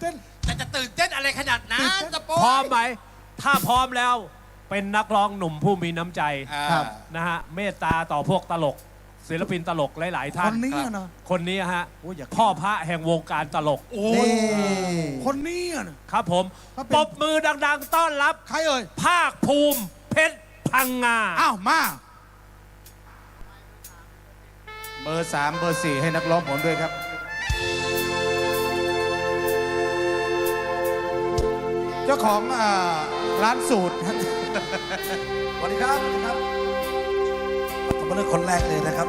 เต้น แต่จะตื่นเต้นอะไรขนาดนั้นตะโปพร้อมไหม ถ้าพร้อมแล้วเป็นนักร้องหนุ่มผู้มีน้ำใจอ่า ครับ นะฮะเมตตาต่อพวกตลก ศิลปินตลกหลายๆคท่านนนี้อะนะ คนนี้ฮะโอ้ยอยาก พ่อพระแห่งวงการตลกโอ้นี่ยคนนี้อะนะ ครับผมเขาเป็น ปรบมือดัง ๆ ต้อนรับ ใครเอ่ย ภาคภูมิเพชรพังงา อ้าว มา เบอร์สามเบอร์สี่ให้นักร้องผมด้วยครับ เจ้าของร้านสูตรสวัสดีครับสวัสดีครับผมเลือกคนแรกเลยนะครับ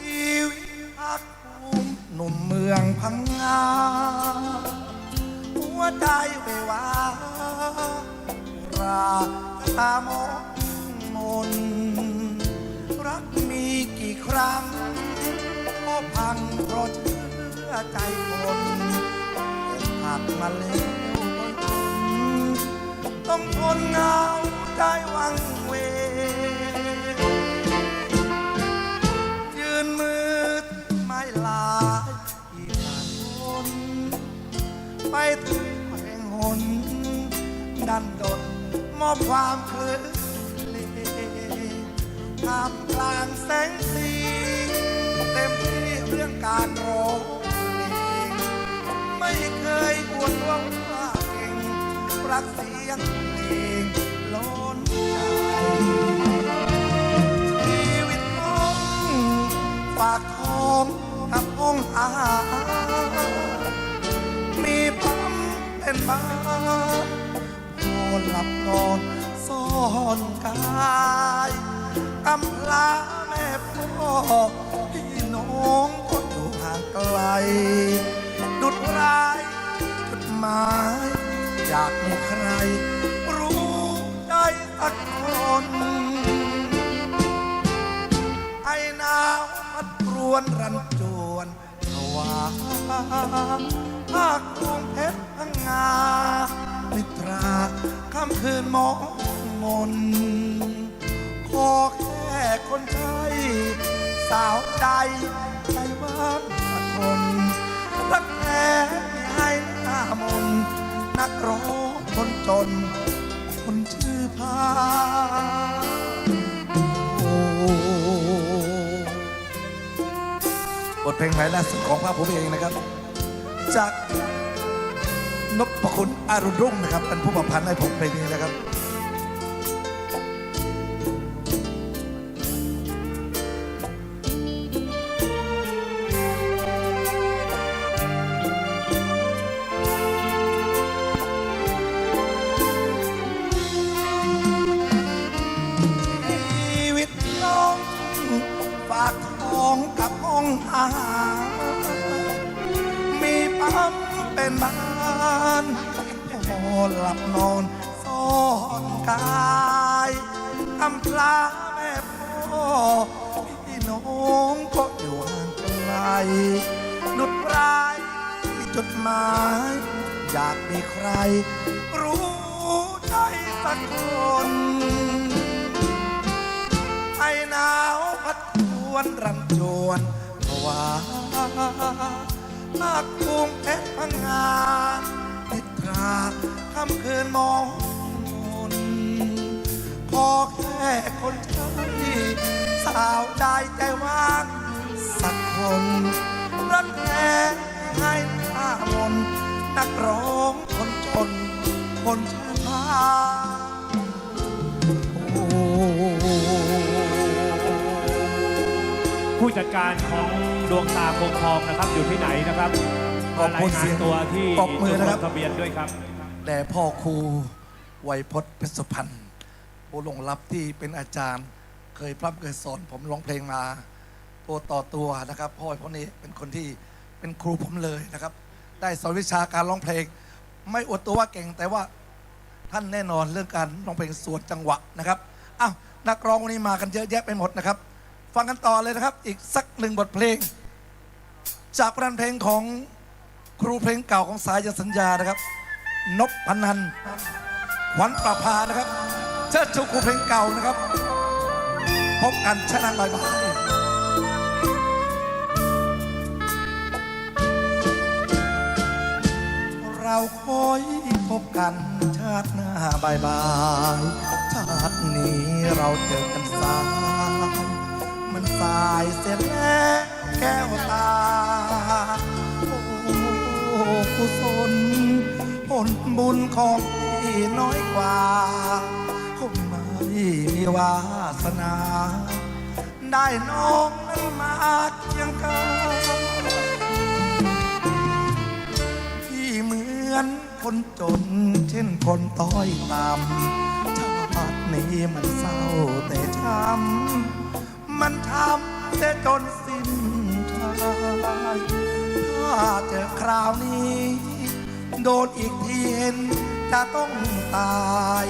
ชีวิตภาคมหนุ่มเมืองพังงาหัวใจเววาราตามองมนรักมีกี่ครั้ง พังเพราะเชื่อใจคนอกหักมาแล้วต้องทนเหงาใจวังเวยืนมืดไม่ลายอีกผ่านคนไปถึงแห่งหน ดันดนมอบความเคลื่อนเลท่ามกลางแสงสี เรื่องการร้องเพลงไม่เคยอวดว่าเก่งรักเสียงเพลงล้นใจชีวิตน้องฝากท้องกับองอาหามีปั๊มเป็นบ้านพอหลับนอนซ่อนกายกำพร้าแม่พ่อ องก็อยู่ห่างไกล ดุดร้ายจุดหมายอยากมีใคร รู้ใจสักคน ไอ้หนาวพัดรวนรันจวนภาวาภาคกรุงเพชรพังงานิทราค่ำคืนมองมนขอแค่คนใช้สาวใจ กคนรักแท้ไม่ให้หน้ามนนักร้องคนจน คนชื่อพาบทเพลงใหม่ล่าสุดของพระผมเองนะครับ จากนพคุณอารุณรุ่งนะครับ เป็นผู้ประพันธ์ให้ผมเพลงนี้นะครับ องกับห้องอาหารมีปั๊มเป็นบ้านพอหลับนอนซ่อนกายกำพร้าแม่พ่อพี่น้องก็อยู่ห่างไกลนุดร้ายจดหมาย อยากมีใคร รู้ใจสักคน วนรันจวนภาวาภาคภูมิเพชรพังงานิทราคำคืนมองมนขอแค่คนใช้สาวได้ใจว่างสักคนรักแท้ให้หน้ามนนักร้องคนจนคนช จัดการของดวงตาคงทองนะครับ อยู่ที่ไหนนะครับขอบรายคุณงาเสีนยงตัวที่ปรบมือจุดนะครับลงทะเบียนด้วยครับแด่พ่อครูไวยพจน์เพชรสุพรรณผู้หลงรับที่เป็นอาจารย์ เคยพร่ำเคยสอนผมร้องเพลงมา ตัวต่อตัวนะครับพ่อพวกนี้เป็นคนที่เป็นครูผมเลยนะครับ ได้สอนวิชาการร้องเพลง ไม่อวดตัวว่าเก่งแต่ว่าท่านแน่นอนเรื่องการร้องเพลงส่วนจังหวะนะครับอ้าวนักร้องวันนี้มากันเยอะแยะไปหมดนะครับ ฟังกันต่อเลยนะครับ อีกสักหนึ่งบทเพลง จากผลงานเพลงของครูเพลงเก่าของสายยสัญญานะครับนพพนันขวัญประภานะครับ เชิดชูครูเพลงเก่านะครับ พบกันชนะบายบายเราคอยพบกันชาติหน้าบายบาย ชาตินี้เราเจอกันสาย มันสายเสร็จแล้วแก้วตา โอ้กุศลผลบุญของพี่น้อยกว่าคงไม่มีวาสนา ได้น้องนั้นมาเคียงกันที่เหมือนคนจนเช่นคนต้อยต่ำชาตินี้มันเศร้าแต่ช้ำ มันทำแต่จนสิ้นทางถ้าเจอคราวนี้ โดนอีกทีเห็นจะต้องตาย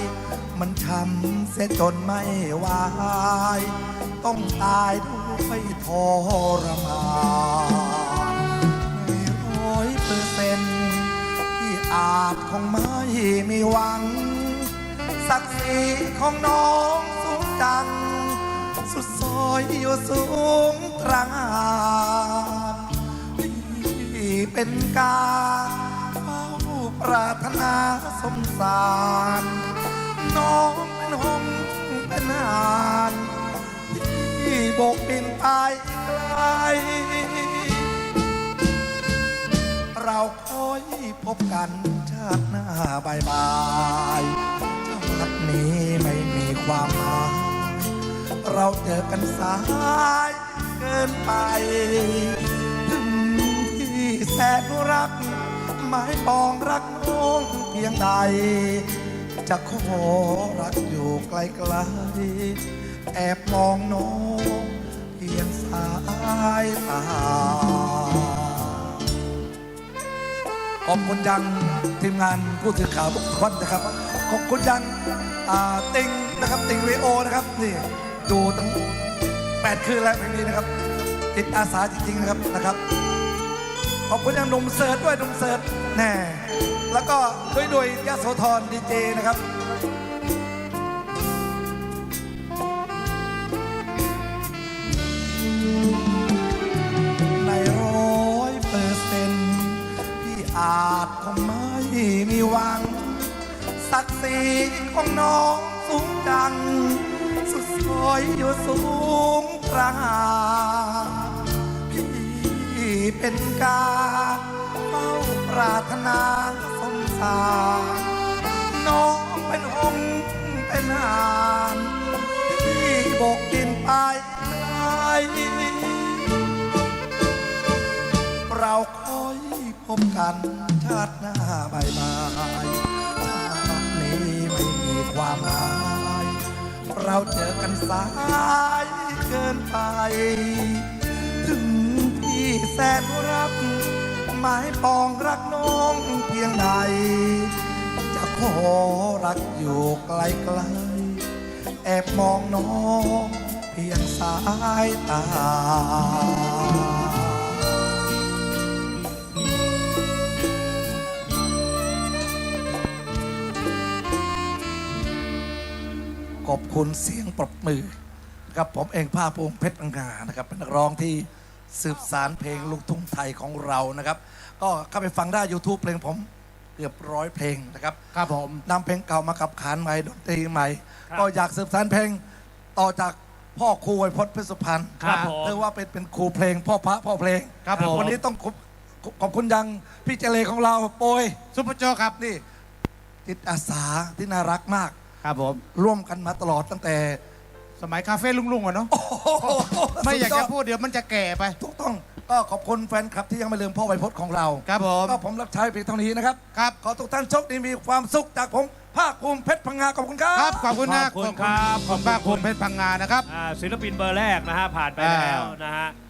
มันช้ำเสียจนไม่ไหวต้องตายด้วยทรมานไม่ร้อยเปอร์เซ็นที่อาจคงไม่มีหวัง ศักดิ์ศรีของน้องสูงจัง สุดซอยอยู่สูงตรงานที่เป็นการเฝ้าปรารถนาสมสาร น้องเป็นหงเป็นหานที่โบกบินไปไกล เราคอยพบกันชาติหน้าบายบายชาตินี้ไม่มีความหมาย เราเจอกันสายเกินไป ถึงที่แสนรัก หมายปองรักน้องเพียงใด จะขอรักอยู่ไกลๆแอบมองน้องเพียงสายตาขอบคุณยังทีมงานผู้สื่อข่าวทุกคนนะครับ ขอบคุณยังติงนะครับติงวีโอนะครับนี่ ดูตั้งแปดคืนแล้วเพลงนี้นะครับจิตอาสาจริงๆนะครับนะครับ ขอบคุณยังหนุ่มเสิร์ตด้วยหนุ่มเสิร์ตแน่แล้วก็ด้วยด้วยยะโสธรดีเจนะครับในร้อยเปอร์เซ็นต์ที่อาจคงไม่มีหวังศักดิ์ศรีของน้องสูงจัง อยอยู่สูงตราพี่เป็นกาเฝ้าปรารถนาสงสารน้องเป็นองค์เป็นหานที่โบกดินไปไกลเราคอยพบกันชาติหน้าบายบายชาตินี้ไม่มีความหมาย เราเจอกันสายเกินไป ถึงพี่แสนรักหมายปองรักน้องเพียงใด จะขอรักอยู่ไกลๆแอบมองน้องเพียงสายตา ขอบคุณเสียงปรบมือนะครับผมเองภาคภูมิเพชรปังงานะครับ เป็นนักร้องที่สืบสารเพลงลูกทุ่งไทยของเรานะครับ ก็เข้าไปฟังได้ YouTube เพลงผมเกือบร้อยเพลงนะครับครับผมนำเพลงเก่ามาขับขานใหม่ดนตรีใหม่ครับก็อยากสืบสานเพลงต่อจากพ่อครูไวยพจน์เพชรสุพรรณครับผมเรียกว่าเป็นเป็นครูเพลง พ่อพระพ่อเพลงครับผมวันนี้ต้องขอบขอบคุณยังพี่เจเลของเราโปรยซุปเปอร์โจกครับนี่จิตอาสาที่น่ารักมาก ครับผม ร่วมกันมาตลอดตั้งแต่สมัยคาเฟ่ลุงๆอะเนาะ ไม่อยากจะพูดเดี๋ยวมันจะแก่ไป ถูกต้องก็ขอบคุณแฟนคลับที่ยังไม่ลืมพ่อไวยพจน์ของเราครับผม ก็ผมรับใช้เพียงเท่านี้นะครับ ครับ ขอทุกท่านโชคดีมีความสุขจากผม ภาคภูมิเพชรพังงาขอบคุณครับ ครับ ขอบคุณนะขอบคุณครับ ขอบคุณภาคภูมิเพชรพังงานะครับ อ่าศิลปินเบอร์แรกนะฮะผ่านไปอ่าแล้วนะฮะ